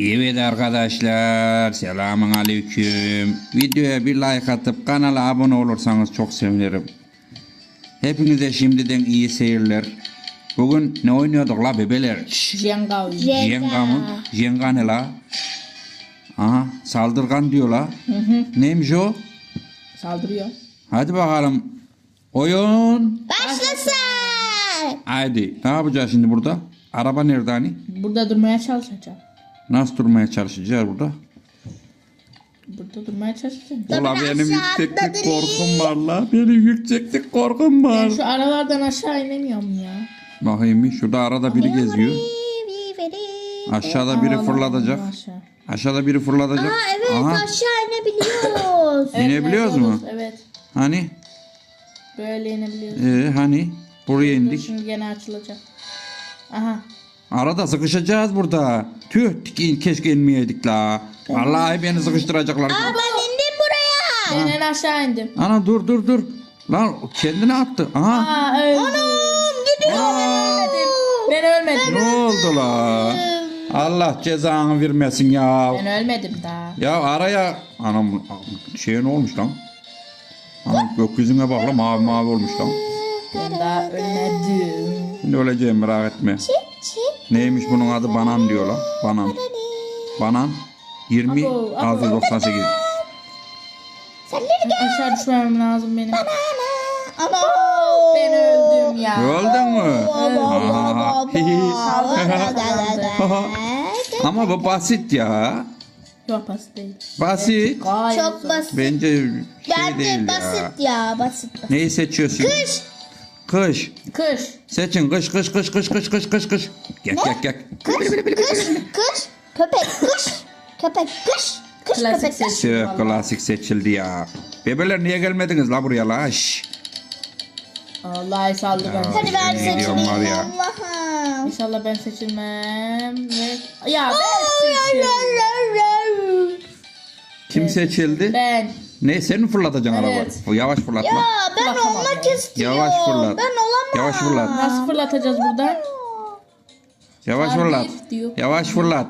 Evet arkadaşlar selamun aleyküm. Videoya bir like atıp kanala abone olursanız çok sevinirim. Hepinize şimdiden iyi seyirler. Bugün ne oynuyorduk la bebeler? Jenga. Jenga mı? Jenga ne la? Aha saldırgan diyor la. Neymiş o? Saldırıyor. Hadi bakalım. Oyun. Başlasın. Haydi. Ne yapacağız şimdi burada? Araba nerede hani? Burada durmaya çalışacağım. Nasıl durmaya çalışacağız burada? Burada durmaya çalışacağım. Aşağı benim yükseklik korkum var la. Benim yükseklik korkum var. Ben şu aralardan aşağı inemiyorum ya. Bakayım şurada arada biri geziyor. Aşağıda biri fırlatacak. aşağı. Aşağıda biri fırlatacak. Aa evet Aha. aşağı inebiliyoruz. İnebiliyoruz mu? Evet. Hani? Böyle inebiliyoruz. Ee, hani? Buraya indik. Şimdi gene açılacak. Aha. Arada sıkışacağız burada. Tüh ke- keşke inmeyeydik la. Vallahi beni sıkıştıracaklar. Aa ben indim buraya. Ben en aşağı indim. Ana dur dur dur. Lan kendine attı. Aha. Aa öldüm. Aa, Ben ölmedim. ne oldu la? Allah cezanı vermesin ya. Ben ölmedim daha. Ya araya anam şey ne olmuş lan? Anam gökyüzüne bak lan mavi mavi olmuş lan. Ben daha ölmedim. Şimdi öleceğim merak etme. Neymiş bunun adı banan diyor lan. Banan. Banan 20 Abo, abo. 698. Aşağı düşmemem lazım benim. Ama Ben öldüm ya. Öldün mü? Ama bu basit ya. Yok basit değil. Basit. Gayet Çok basit. Bence şey Bence değil basit ya. ya basit. basit. Neyi seçiyorsun? Kış. Kış. Kış. Seçin kış kış kış kış kış kış kış kış. Gel gel gel. Kış, kış, köpek, kış, köpek, kış, kış, Klasik köpek, kış. vallahi. klasik seçildi ya. Bebeler niye gelmediniz la buraya la? Şşş. Vallahi saldı ben. Hadi ben var ya. Allah'ım. İnşallah ben seçilmem. Ve... Ya ben seçildim. Kim seçildi? Ben. Ne sen mi fırlatacaksın Evet. arabayı? O yavaş fırlatma. Ya ben olmak yani. istiyorum. Yavaş fırlat. Ben olamam. Yavaş fırlat. Nasıl fırlatacağız buradan? Yavaş Harbi fırlat. diyor. Yavaş fırlat.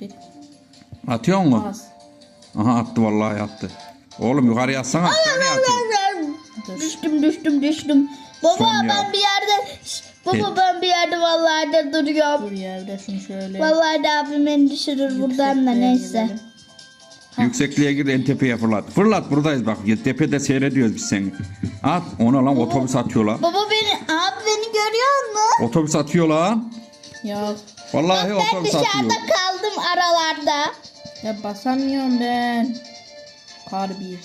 Bir Atıyor mu? az. Aha attı vallahi attı. Oğlum yukarıya atsana. Sen niye atıyorsun? Düştüm düştüm düştüm. Baba Son ya. ben bir yerde Şş, baba Evet. ben bir yerde vallahi de duruyorum. Dur yerde şunu şöyle. Vallahi de abim beni düşürür buradan da neyse. gidelim. Yüksekliğe gir en tepeye fırlat. Fırlat buradayız bak. Tepede seyrediyoruz biz seni. At. Ona lan otobüs atıyor lan. Baba beni abi beni görüyor musun? Otobüs atıyor lan. Ya, Vallahi Ben otobüs atıyor. dışarıda kaldım aralarda. ya basamıyorum ben. Kar bir.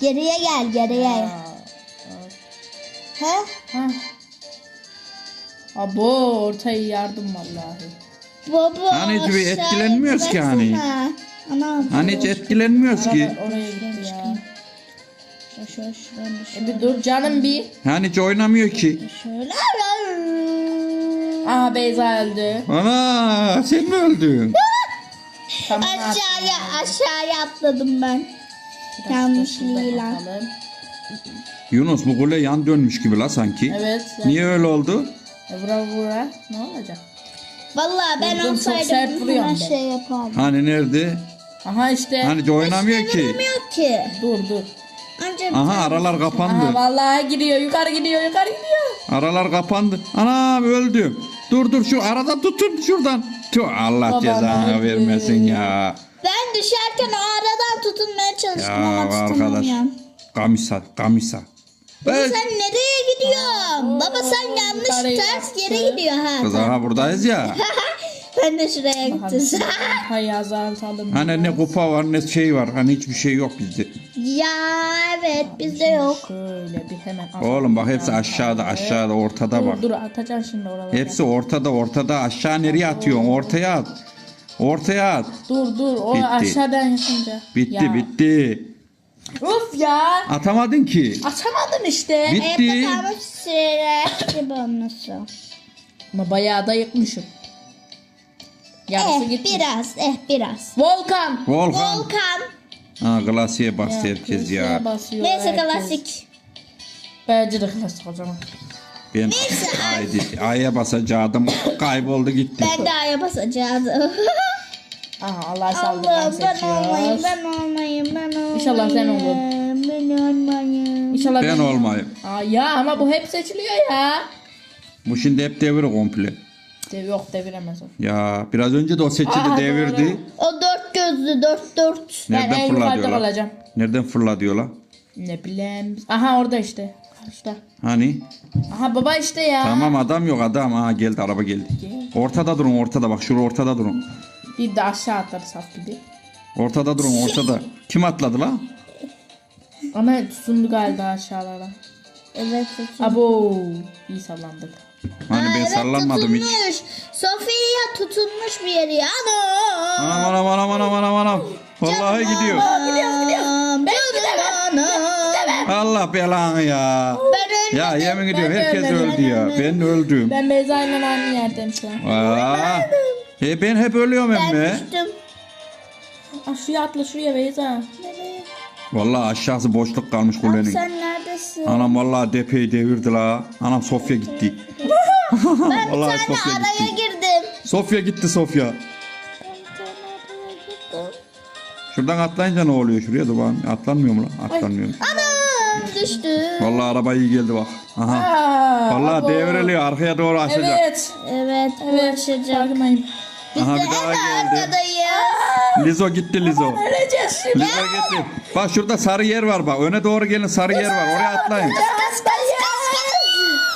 Geriye gel geriye. Aa, He? Ha. Abo ortaya yardım vallahi. Baba Hani hiç bir etkilenmiyoruz ki hani. Anam. Hani hiç etkilenmiyoruz ki. Araba oraya gitti ya. Şöyle şuradan da E bir dur canım bir. Hani hiç oynamıyor ki. Şöyle. Aha Beyza öldü. Ana sen mi öldün? Tamam, Aşağıya aşağıya atladım ben. biraz da yanlışlıkla. şuradan atalım. Yunus bu kule yan dönmüş gibi la sanki. Evet. Niye öyle oldu? E, vura vura. Ne olacak? Vallahi ben Vurdum, çok sert olsaydım vuruyorum hemen ben. şey yapardım. Hani nerede? Aha işte. Hani hiç oynamıyor ki. Bilmiyor ki. Dur dur. Ancak Aha aralar Aha kapandı. vallahi gidiyor. Yukarı gidiyor. Yukarı gidiyor. Aralar kapandı. Anam öldüm. Dur dur şu arada tutun şuradan. Tüh Allah Babam cezanı öldü. vermesin ya. ben düşerken o aradan tutunmaya çalıştım Ya ama arkadaş. tutunamıyorum. Kamisa kamisa. Baba Ben... sen nereye gidiyorsun? Baba sen yanlış ters yere gidiyor ha. Kız aha buradayız ya. ben de şuraya gittim. Hay azaltalım. Hani ne kupa var ne şey var. Hani hiçbir şey yok bizde. ya evet bizde yok. Şöyle bir hemen Oğlum bak hepsi aşağıda aşağıda ortada bak. Dur dur atacaksın şimdi oralara. Hepsi ortada ortada aşağı nereye atıyorsun ortaya at. Ortaya at. Dur dur o Bitti. aşağıdan yapınca. Bitti Ya. bitti. Uf ya. Atamadın ki. Açamadın işte. Bitti. Evde kalmış süre gibi olması. Ama bayağı da yıkmışım. Yarısı Eh gitmiş. biraz eh biraz. Volkan. Volkan. Volkan. Ha glasiye bastı herkes Klasiğe ya. basıyor Neyse herkes. klasik. Bence de klasik o zaman. Ben haydi A'ya basacaktım. Kayboldu gitti. Ben de A'ya basacağım. Aha Allah saldırgan Allah'ım ben olmayayım, seçiyoruz. ben olmayayım, ben olmayayım. İnşallah sen olur. Ben olmayayım. İnşallah Ben olmayayım. Aa, ya ama bu hep seçiliyor ya. Bu şimdi hep devir komple. Dev yok deviremez o. Ya biraz önce de o seçildi Aa, devirdi. doğru. O dört gözlü, dört dört. Ben Nereden en fırla diyorlar? Nereden fırla diyorlar? Ne bileyim. Aha orada işte. Karşıda. Hani? Aha baba işte ya. Tamam adam yok adam. Ha geldi araba geldi. Gel. Ortada durun ortada bak şurada ortada durun. Bir de aşağı atlar saf gibi. Ortada durun ortada. Kim atladı la? Ama tutundu galiba aşağılara. Evet, tutun. Abo. iyi sallandık. Hani ben evet, sallanmadım hiç. tutunmuş. Sofia tutunmuş bir yere. Ana. Anam anam anam anam anam anam. Vallahi gidiyor. Gidiyoruz gidiyoruz. Ben gidemem. Allah belanı ya. Ben. Ya yemin ediyorum herkes öldü ya. Ben öldüm. Ben Beyza ile aynı yerdeyim şu an. Aa. E ben hep ölüyorum Ben emme. düştüm. Aa, şuraya atla şuraya Beyza. Vallahi aşağısı boşluk kalmış Abi kulenin. sen neredesin? Anam vallahi depeyi devirdi la. Anam Sofya gitti. Ben bir vallahi tane Sofya araya gitti. girdim. Sofya gitti Sofya. Ben bir tane araya girdim. Şuradan atlayınca ne oluyor şuraya da bak. Atlanmıyor mu lan? Atlanmıyor. Anam düştü. Vallahi araba iyi geldi bak. Aha. Aa, Vallahi abo. devriliyor arkaya doğru açacak. Evet. Evet, Evet. uğraşacağım. Farkındayım. Biz Aha de bir daha geldi. arkadayız. Lizo gitti Lizo. Öleceğiz şimdi. Lizo gitti. Bak şurada sarı yer var bak. Öne doğru gelin sarı yer var. Oraya atlayın.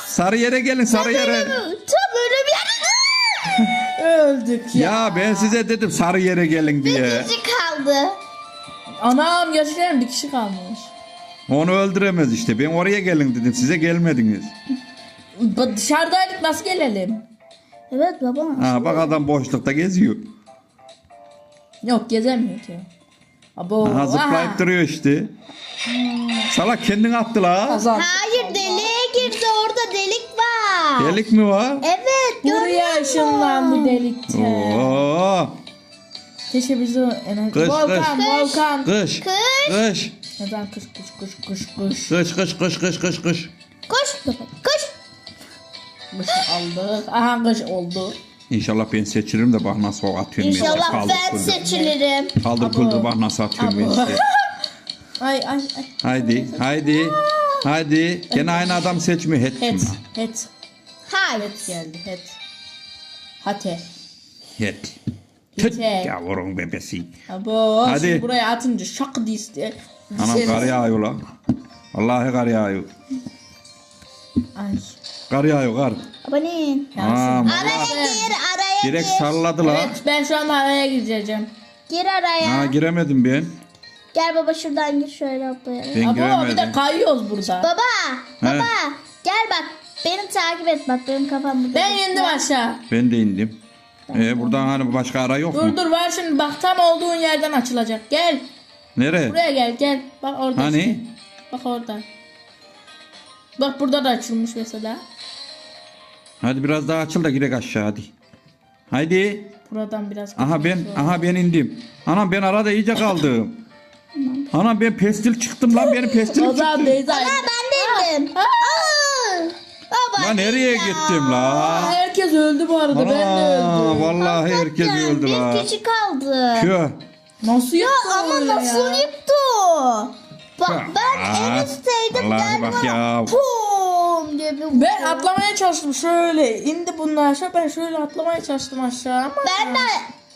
Sarı yere gelin sarı yere. Tam öyle bir yere. Öldük ya. Ya ben size dedim sarı yere gelin diye. Kişi kaldı. Anam gerçekten bir kişi kalmış. Onu öldüremez işte. Ben oraya gelin dedim. Size gelmediniz. Dışarıdaydık nasıl gelelim? Evet baba. Ha bak adam boşlukta geziyor. Yok gezemiyor ki. Abo. Aha zıplayıp duruyor işte. Salak kendin attı la. Kazan. Hayır deliğe girdi orada delik var. Delik mi var? Evet görüyor Buraya musun? ışınlandı delikte. Oo. Keşke bizi enerji... Kış, volkan, kış. volkan. Kış. Kış. Kış. Neden kış kış kış kış kış. Kış kış kış kış kış kış. Koş koş. Kış aldık. Aha kış oldu. İnşallah ben seçilirim de bak nasıl atıyorum ben. İnşallah ben kuldur. seçilirim. Kaldır kuldur bak nasıl atıyorum ben size. Ay ay ay. Haydi haydi. Haydi. Gene aynı adam seçmiyor. Het Het. Het. Hayır. Geldi het. Hate. Het. Tüt yavrum bebesi. Abo. Hadi. Şimdi buraya atınca şak diye iste. Anam kar yağıyor la. Vallahi kar yağıyor. Ay. Kar yağıyor kar. Abonin. Aa, Araya gir araya direkt gir. salladı la. Evet ben şu an araya gireceğim. Gir araya. Ha giremedim ben. Gel baba şuradan gir şöyle atlayalım. Ben Abo bir de giremedim. kayıyoruz burada. Baba. Baba. Gel bak. Beni takip et bak benim kafam burada. Ben indim aşağı. Ben de indim. Ee, buradan hani başka ara yok Dur mu? dur var şimdi bak tam olduğun yerden açılacak. Gel. Nere? Buraya gel gel. Bak orada işte. Hani? Bak orada. Bak burada da açılmış mesela. Hadi biraz daha açıl da girek aşağı hadi. Haydi. Buradan biraz. Aha ben aha ben indim. Anam ben arada iyice kaldım. Anam ben pestil çıktım lan benim zaman çıktı. Beyza. Ha ben de indim. Aa. Baba. Lan nereye gittim la? Herkes öldü bu arada. Ben de Ana öldüm. vallahi herkes öldü Bir la. kişi kaldı. Tüh. Nasıl Ya ama nasıl yıktı? Bak ben en üstteydim. vallahi bak ya. Pum Ben atlamaya çalıştım şöyle. indi bunlar aşağı. Ben şöyle atlamaya çalıştım aşağı ama. Ben de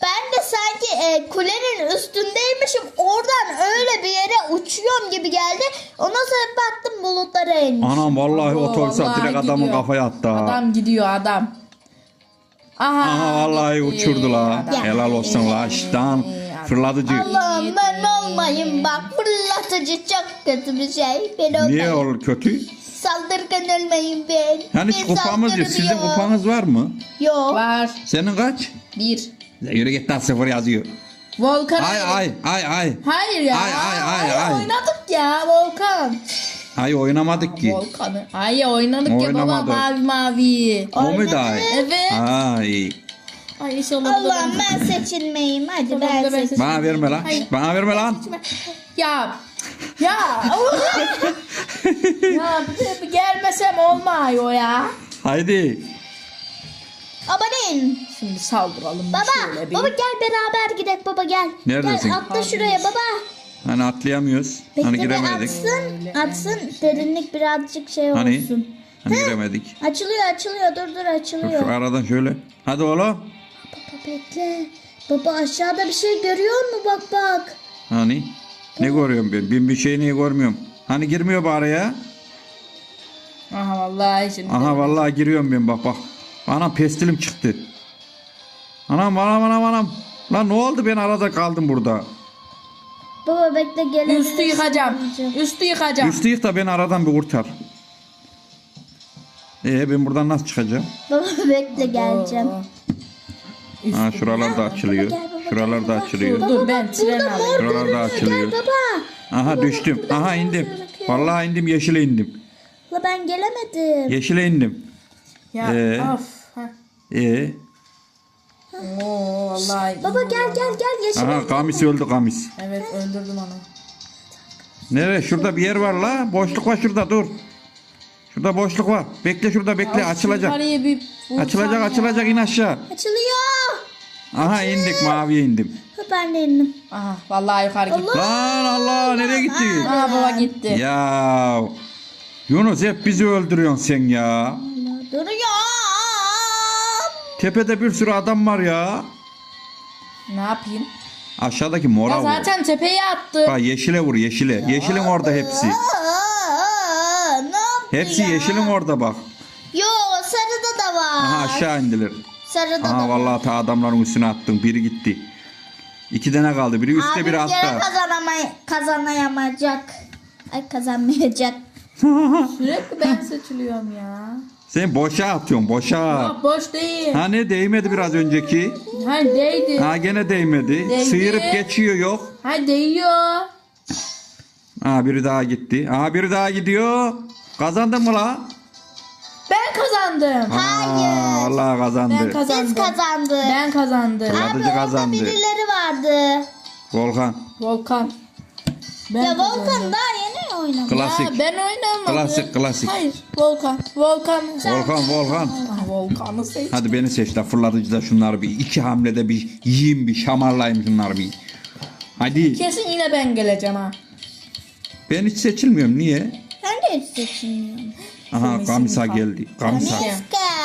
ben de sanki e, kulenin üstündeymişim. Oradan öyle bir yere uçuyorum gibi geldi. Ondan sonra baktım bulutlara inmiş. Anam vallahi Oo, vallahi direkt adamın gidiyor. kafaya attı ha. Adam gidiyor adam. Aha, Aha vallahi gitti. uçurdu la. Adam Helal olsun la. İşten fırlatıcı. Allah'ım ben olmayayım bak fırlatıcı çok kötü bir şey. Ben olmayayım. Niye olur kötü? Saldırgan ölmeyeyim ben. Yani Ben kupamız yok. Sizin kupanız var mı? Yok. Var. Senin kaç? Bir. Ya Yürü git lan sıfır yazıyor. Volkan. Ay ay ay ay. Hayır ya. Ay, ay, ay, ay. Oynadık ya Volkan. Ay oynamadık ki. Volkan'ı. Ay oynadık ya baba Oynamadık. mavi mavi. O muydu ay? Evet. Ay. Ay inşallah da Allah'ım ben. seçilmeyeyim. Hadi ben da ben seçilmeyeyim. Bana verme lan. Hayır. Bana verme lan. Ya. Ya. ya bir de gelmesem olmuyor ya. Haydi. Abanın. Şimdi saldıralım Baba, şöyle bir. baba gel beraber gidelim baba gel. Neredesin? Gel atla şuraya baba. Hani atlayamıyoruz. Bekle hani giremedik. atsın, atsın derinlik birazcık şey Hani? olsun. Hani giremedik. Açılıyor açılıyor dur dur açılıyor. Şu aradan şöyle. Hadi oğlum. Baba bekle. Baba aşağıda bir şey görüyor mu bak bak. Hani? Ne görüyorum ben? Ben bir şey niye görmüyorum? Hani girmiyor bari ya? Aha vallahi şimdi. Aha vallahi giriyorum ben bak bak. Anam pestilim çıktı. Anam anam anam anam. Lan ne oldu ben arada kaldım burada. Baba bekle gelebilirsin. Üstü yıkacağım. Üstü yıkacağım. Üstü yık da beni aradan bir kurtar. Ee ben buradan nasıl çıkacağım? Baba bekle geleceğim. Ha şuralar da açılıyor. Şuralar da açılıyor. Dur ben tren alayım. Şuralar da açılıyor. Gel baba. Aha düştüm. Aha indim. Vallahi indim yeşile indim. La ben gelemedim. Yeşile indim. Ya Ee? of. Ha. Ee, Oo vallahi. Baba gel gel gel yeşil. aha kamis öldü kamis. Evet öldürdüm onu. Nere? Şurada bir yer var la. Boşluk var şurada dur. Şurada boşluk var. Bekle şurada bekle açılacak. yukarıya bir vursam Açılacak ya. açılacak in aşağı. Açılıyor. Aha indik maviye indim. Ben de indim. Aha vallahi yukarı gitti. Lan Allah nereye gitti? Aha baba gitti. Ya Yunus hep bizi öldürüyorsun sen ya. Allah, Duruyor. Tepede bir sürü adam var ya. Ne yapayım? Aşağıdaki mora Ya vur. zaten tepeye attım. Ha, yeşile vur yeşile. Yeşilin orada hepsi. Aa, ne yaptı Hepsi ya? yeşilin orada bak. Yo sarıda da var. Aha aşağı indiler. Sarıda Aha da vallahi ta adamların üstüne attım. Biri gitti. İki tane kaldı. Biri üstte biri altta. kazanamay kazanayamayacak. Ay kazanmayacak. Sürekli ben seçiliyorum ya. Sen boşa atıyorsun boşa. Yok boş değil. Ha ne değmedi biraz önceki. Hayır değdi. Ha gene değmedi. Değdi. Sıyırıp geçiyor yok. Hayır değiyor. Ha biri daha gitti. Aha biri daha gidiyor. Kazandın mı la? Ben kazandım. Aa, Allah kazandı. Ben kazandım. Siz kazandı. Ben kazandım. Fırlatıcı Abi orada kazandı. birileri vardı. Volkan. Volkan. Ben ya kazandım. Volkan daha yeni oynadı. Klasik. Ya ben oynamadım. Klasik, klasik. Hayır Volkan. Volkan. Volkan Volkan. Ah, Volkan'ı seç. Hadi beni seç la fırlatıcıda şunları bir iki hamlede bir yiyeyim bir şamarlayayım şunları bir. Hadi. Kesin yine ben geleceğim ha. Ben hiç seçilmiyorum niye? Ben de hiç seçmiyorum. Aha Kamisa geldi. Kamisa.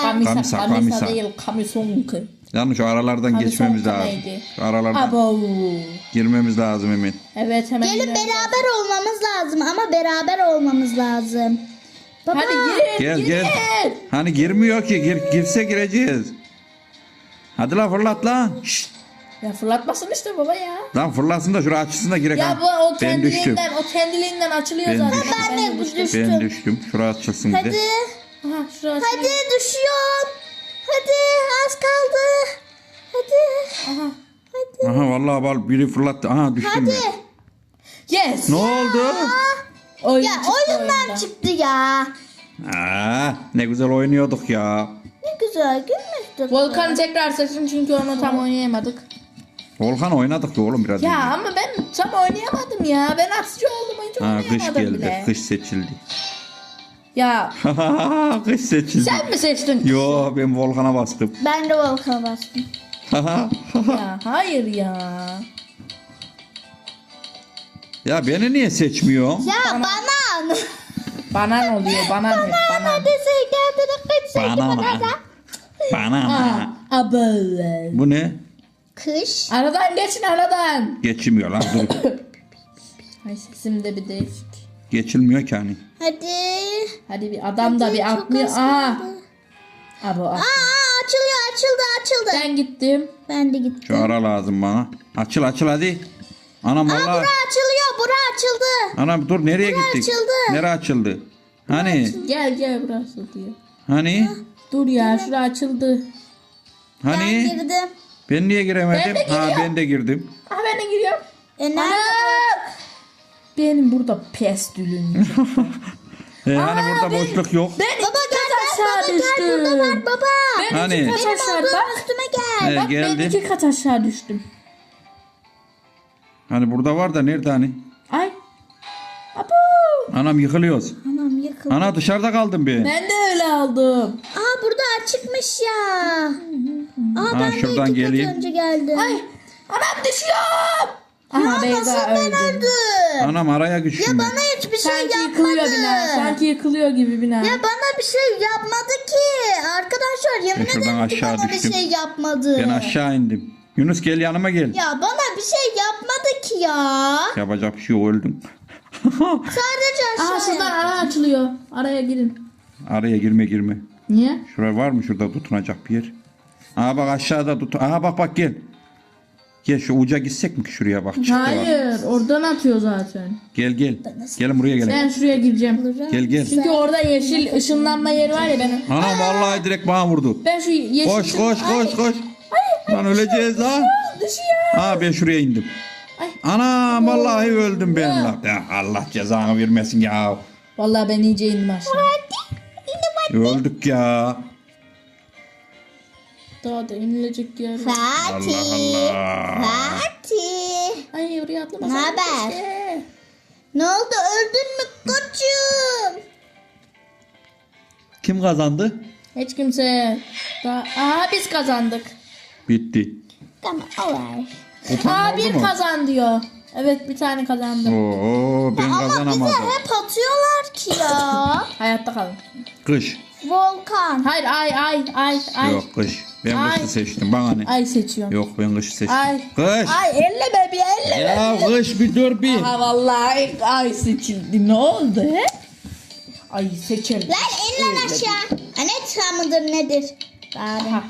Kamisa, Kamisa, kamisa, kamisa. değil, kamisonku. Yanlış şu aralardan Abi geçmemiz lazım. neydi? Şu aralardan Abo. girmemiz lazım hemen. Evet hemen. Gelin gidelim. beraber olmamız lazım ama beraber olmamız lazım. Baba. Hadi girin. Gel girin. gel. Hani girmiyor ki. Gir, girse gireceğiz. Hadi la fırlat lan. Şşt. Ya fırlatmasın işte baba ya. Lan fırlatsın da şuraya açsın da girek. Ya bu o ben düştüm. kendiliğinden, o kendiliğinden açılıyor Ben zaten. düştüm. Ben de düştüm. düştüm. Ben düştüm. Şuraya açılsın bir Hadi. de. Aha şurası. Hadi düşüyorsun. Hadi az kaldı. Hadi. Aha. Hadi. Aha vallahi bal biri fırlattı. Aha düştüm Hadi. ben. Yes. Ne oldu? Oyun Ya çıktı oyundan oyundan. çıktı ya. Aa, ne güzel oynuyorduk ya. Ne güzel gülmüştük. Volkan'ı tekrar seçtim çünkü onu tam oynayamadık. Volkan oynadık ya oğlum biraz Ya önce. ama ben tam oynayamadım ya. Ben atıcı oldum hiç Ha kış oynayamadım geldi. bile. Kış seçildi. Ya kış seçildi. sen mi seçtin? Yo ben Volkan'a bastım. Ben de Volkan'a bastım. ya hayır ya. ya beni niye seçmiyor? Ya banan. Banan oluyor banan hep banan. Kendini kaç Banana. banana. Banana. Aba. Bu ne? Kış. Aradan geçin aradan. Geçilmiyor lan dur. Ay sesimde bir değişik. Geçilmiyor ki hani. Hadi. Hadi bir adam da bir Çok atlıyor. az Aa. kaldı. Abo. Aa açılıyor açıldı açıldı. Ben gittim. Ben de gittim. Şu ara lazım bana. Açıl açıl hadi. Anam Aa valla. bura açılıyor bura açıldı. Anam dur nereye Bura gittik? açıldı. Nere açıldı? Hani? Gel gel burası diyor. Hani? Dur ya şura açıldı. Ben Hani? girdim. Ben niye giremedim? Ben de ha giriyorum. ben de girdim. Ha ben de giriyorum. E nerede? Ana! Benim burada pestülün. He, hani Aa, burada ben- boşluk yok. ben Baba iki gel kat gel aşağı baba gel burada var düştüm. baba. Ben Hani? iki kat Benim aşağı olduğum bak. üstüme gel. He, Bak ben geldi. iki kat aşağı düştüm. Hani burada var da nerede hani? Ay. Abo. Anam yıkılıyoruz. Anam yıkıldı. Ana dışarıda kaldım bir. Ben de öyle aldım. Aa burada açıkmış ya. Aa ben de şuradan iki geleyim. önce geldim. Ay anam düşüyorum. Aha ya nasıl Beyza ben öldü. öldüm? Anam araya Ya ben. bana hiçbir şey Sanki yapmadı. yıkılıyor bina. Sanki yıkılıyor gibi bina. Ya bana bir şey yapmadı ki. Arkadaşlar yemin şuradan ederim ki aşağı bana düştüm. bir şey yapmadı. Ben aşağı indim. Yunus gel yanıma gel. Ya bana bir şey yapmadı ki ya. Yapacak bir şey yok öldüm. Sadece Aha aşağıya. şuradan ara açılıyor. Araya girin. Araya girme girme. Niye? Şuraya var mı şurada tutunacak bir yer? Aha bak aşağıda tut. Aha bak bak gel. Gel şu uca gitsek mi ki şuraya bak. çıktı var. Hayır oradan atıyor zaten. Gel gel. Gelin buraya gelin. Ben şuraya gireceğim. Gel gel. Çünkü orada yeşil ışınlanma yeri var ya benim. Anam vallahi direkt bana vurdu. Ben şu yeşil... Koş koş koş koş. Lan öleceğiz ha. Düşüyor. Ha ben şuraya indim. Ay. Anam vallahi öldüm ben lan. Ya Allah cezanı vermesin ya. Vallahi ben iyice indim aşağı. Öldük ya. Daha da inilecek yer. Fatih. Allah Allah. Fatih. Ay oraya atlamasam. Ne haber? Ne oldu öldün mü koçum? Kim kazandı? Hiç kimse. Daha... Aa biz kazandık. Bitti. over. Utan Aa bir mu? kazan diyor. Evet bir tane kazandım. Oo ben Ama bize hep atıyorlar ki ya. Hayatta kalın. Kış. Volkan. Hayır ay ay ay ay. Yok kış. Ben Ay. kışı seçtim. Bana ne? Ay seçiyorum. Yok ben kışı seçtim. Ay. Kış. Ay elleme bir elleme. Ya kış bir dur bir. Ha vallahi ay seçildi. Ne oldu he? Ay seçerim. Lan in lan aşağı. Anet mıdır nedir? Bari. Ha.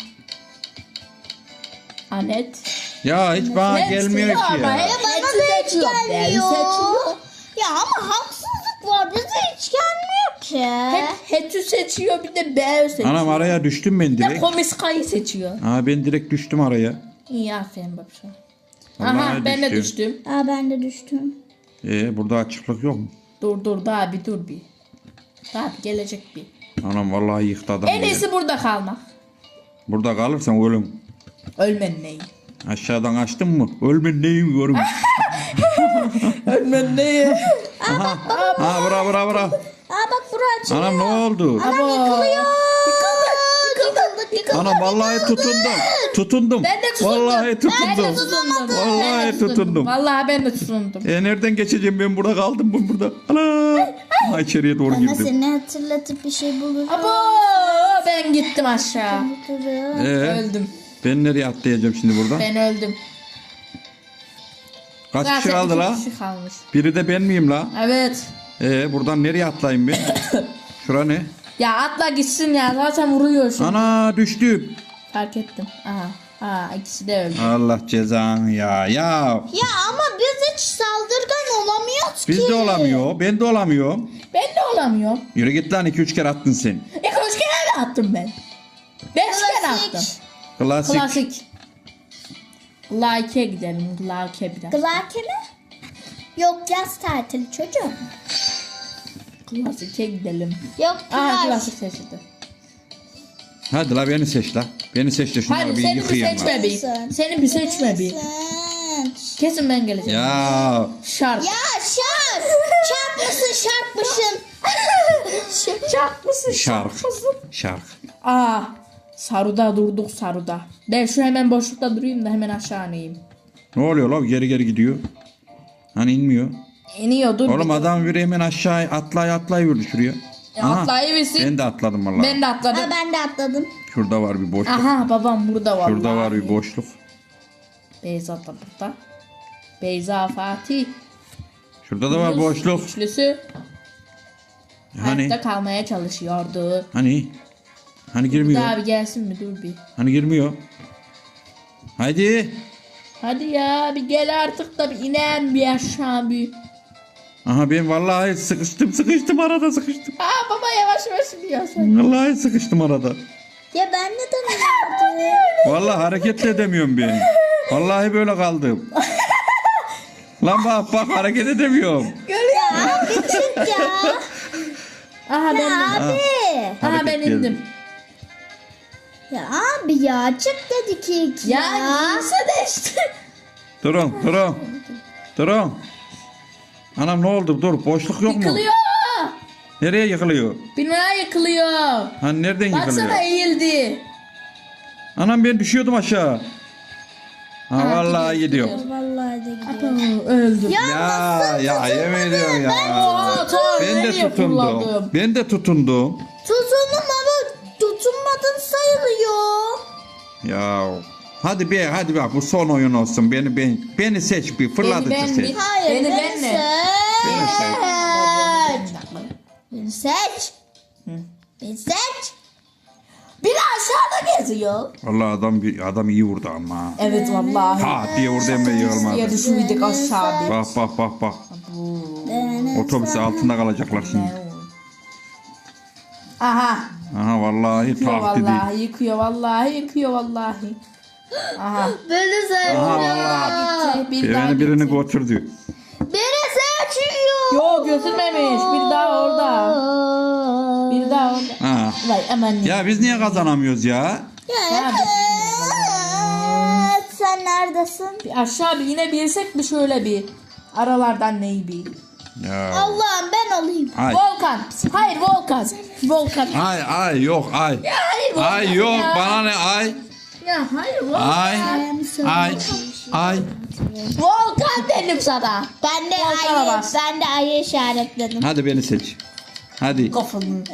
Anet. Ya hiç bana Hepsi gelmiyor ki ama ya. hep- Ya bana da hiç seçiyor. Ben gelmiyor. seçiyorum. Ya ama haksızlık var. Bize hiç gelmiyor ki. Hep Hetü seçiyor bir de B seçiyor. Anam araya düştüm ben Bir de direkt. komiskayı seçiyor. Ha ben direkt düştüm araya. İyi aferin babacığım. Vallahi Aha ben de düştüm. Aa ben de düştüm. Ee burada açıklık yok mu? Dur dur daha bir dur bir. Daha bir gelecek bir. Anam vallahi yıktı adam. En beni. iyisi burada kalmak. Burada kalırsan ölüm. Ölmen neyi? Aşağıdan açtın mı? Ölmen neyim yorum. Ölmen neyi? Aha. Ha bura bura bura. Açılıyor. Anam ne oldu? Abo. Yıkılıyor. Yıkıldık. Yıkıldık. Anam vallahi tutundum. Tutundum. Ben de tutundum. Vallahi Ben de tutundum. tutundum. Vallahi Ben de tutundum. Vallahi ben de tutundum. E nereden geçeceğim ben burada kaldım ben burada. Ana. Ha içeriye doğru Bana girdim. seni hatırlatıp bir şey bulur. Abo ben gittim aşağı. Ee, Öldüm. ben nereye atlayacağım şimdi buradan? Ben öldüm. Kaç kişi Zaten kaldı iki la? kişi kalmış. Biri de ben miyim la? Evet. Ee buradan nereye atlayayım ben? Şura ne? Ya atla gitsin ya zaten vuruyor şimdi. Ana düştüm. Fark ettim. Aha. Aa ikisi de öldü. Allah cezanı ya. Ya Ya ama biz hiç saldırgan olamıyoruz ki. biz de olamıyor. Ben de olamıyorum. Ben de olamıyorum. Yürü git lan 2-3 kere attın sen. İlk üç kere de attım ben. Beş kere Klasik. attım. Klasik. Klasik. Like'e gidelim. Like'e biraz. Glake mi? Yok yaz tatili çocuğum. Klasik'e gidelim. Yok Aa plaj. klasik seçildi. Hadi la beni seç la. Beni seç de şunları Hadi bir seni bir yıkayayım la. seçme bir. Sen. Seni bir seçme bir. Seç. Kesin ben geleceğim. Ya Şark. Ya şark. Çarpmışsın şarkmışsın. Şark mısın? şark. Şark. Aa. Saruda durduk Saruda. Ben şu hemen boşlukta durayım da hemen aşağı ineyim. Ne oluyor la? Geri geri gidiyor. Hani inmiyor. İniyor dur. Oğlum bir. adam hemen aşağı atlay atlay vurdu şuraya. Ya Aha, atlayıversin. Ben de atladım valla. Ben de atladım. Ha ben de atladım. Şurada var bir boşluk. Aha babam burada var. Şurada var bir boşluk. Beyza da burada. Beyza Fatih. Şurada da var boşluk. Üçlüsü Hani? hayatta kalmaya çalışıyordu. Hani? Hani girmiyor. Daha bir gelsin mi dur bir. Hani girmiyor. Haydi. Hadi ya bir gel artık da bir inen bir aşağı bir. Aha ben vallahi sıkıştım sıkıştım arada sıkıştım. Aa baba yavaş yavaş iniyorsun. Vallahi sıkıştım arada. Ya ben neden anlamadım? Vallahi hareket de edemiyorum ben. Vallahi böyle kaldım. Lan bak bak hareket edemiyorum. ya bir çık ya. Aha ben Ya abi. Aha Hareket ben geldi. indim. Ya abi ya çık dedik ilk ya. Ya giyse de işte. Durun durun. Durun. Anam ne oldu? Dur boşluk yok mu? Yıkılıyor. Nereye yıkılıyor? Bina yıkılıyor. Hani nereden yıkılıyor? Baksana eğildi. Anam ben düşüyordum aşağı. Ha vallahi gidiyor. Vallahi de gidiyor. Öldü. Ya, Ya ya yemin ediyorum ya. Ben de tutundum. Ben de tutundum. Tutunum ama tutunmadın sayılıyor. Ya hadi be hadi bak bu son oyun olsun. Beni ben beni seç bir fırladıcı ben seç. Hayır Beni beni, ben? Beni seç. Beni seç. Beni seç. Biri aşağıda geziyor. Vallahi adam bir adam iyi vurdu ama. Evet vallahi. Ha diye vurdu ama iyi olmadı. Ya düşürdük aşağı bir. Bak bak bak bak. Otobüs altında kalacaklar şimdi. Aha. Aha vallahi Yıkıyor tak dedi. vallahi. Yıkıyor vallahi. Yıkıyor vallahi. Aha. Beni vallahi. Gitti. Bir daha Beni birini gitti. götürdü. Beni seçiyor. Yok götürmemiş. Bir daha orada. Bir daha orada. Ha. Vay aman. Ya biz niye kazanamıyoruz ya? Ya, evet. Sen neredesin? Bir aşağı bir inebilsek bir şöyle bir. Aralardan neyi bir. Ya. Allah'ım ben alayım. Ay. Volkan. Hayır Volkan. Volkan. Ay ay yok ay. Hayır Volkan. Ay yok ya. bana ne ay. Ya hayır Volkan. Ay. Ay. Ay. Volkan dedim sana. Ben de Volkan'a ayı, bas. ben de ayı işaretledim. Hadi beni seç. Hadi. Kafanı.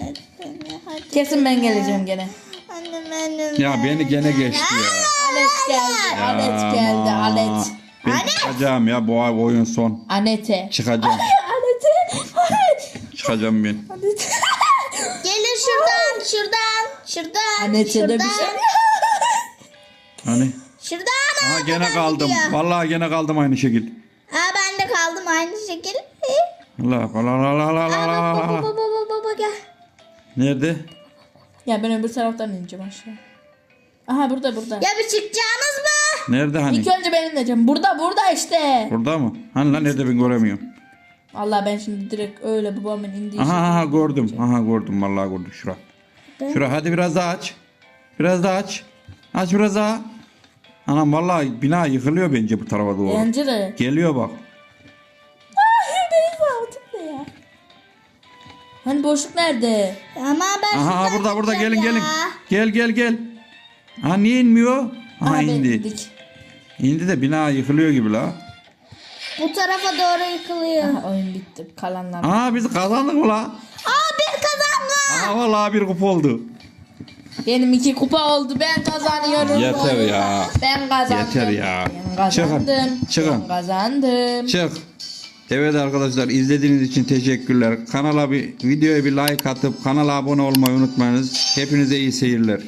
Kesin ben geleceğim gene. Annem annem. Ya beni gene geçti ya. Alet geldi. Alet geldi. Aman. Alet. Ben çıkacağım ya bu ay oyun son. Anete. Çıkacağım. Alet. Çıkacağım ben. Gelin şuradan, şuradan, şuradan, Anete de bir şuradan, şey. Hani? şuradan. Aha gene kaldım. gidiyor. Vallahi gene kaldım aynı şekil. Aa ben de kaldım aynı şekilde. Allah Allah Allah Allah Allah baba baba baba baba gel. Nerede? Ya ben öbür taraftan ineceğim aşağı. Aha burada burada. Ya bir çıkacağınız mı? Nerede hani? İlk önce ben ineceğim. Burada burada işte. Burada mı? Hani lan nerede ben göremiyorum. Allah ben şimdi direkt öyle babamın indiği Aha aha gördüm. ineceğim. Aha gördüm vallahi gördüm şura. Şura hadi biraz daha aç. Biraz daha aç. Aç biraz daha. Anam vallahi bina yıkılıyor bence bu tarafa doğru. Bence de. Geliyor bak. O tip ne ya? Hani boşluk nerede? Ama ben Aha şuradan burada burada gideceğim gelin gelin. ya. Gel gel gel. Ha niye inmiyor? Aha, Aha indi. indik. İndi de bina yıkılıyor gibi la. Bu tarafa doğru yıkılıyor. Aha oyun bitti. Kalanlar. Aa biz kazandık mı la? Aa bir kazandı. Aha vallahi bir kupa oldu. Benim iki kupa oldu. Ben kazanıyorum. Yeter oyunu. ya. Ben kazandım. Yeter ya. Ben kazandım. Çıkın, çıkın. Ben kazandım. Çık. Evet arkadaşlar izlediğiniz için teşekkürler. Kanala bir videoya bir like atıp kanala abone olmayı unutmayınız. Hepinize iyi seyirler.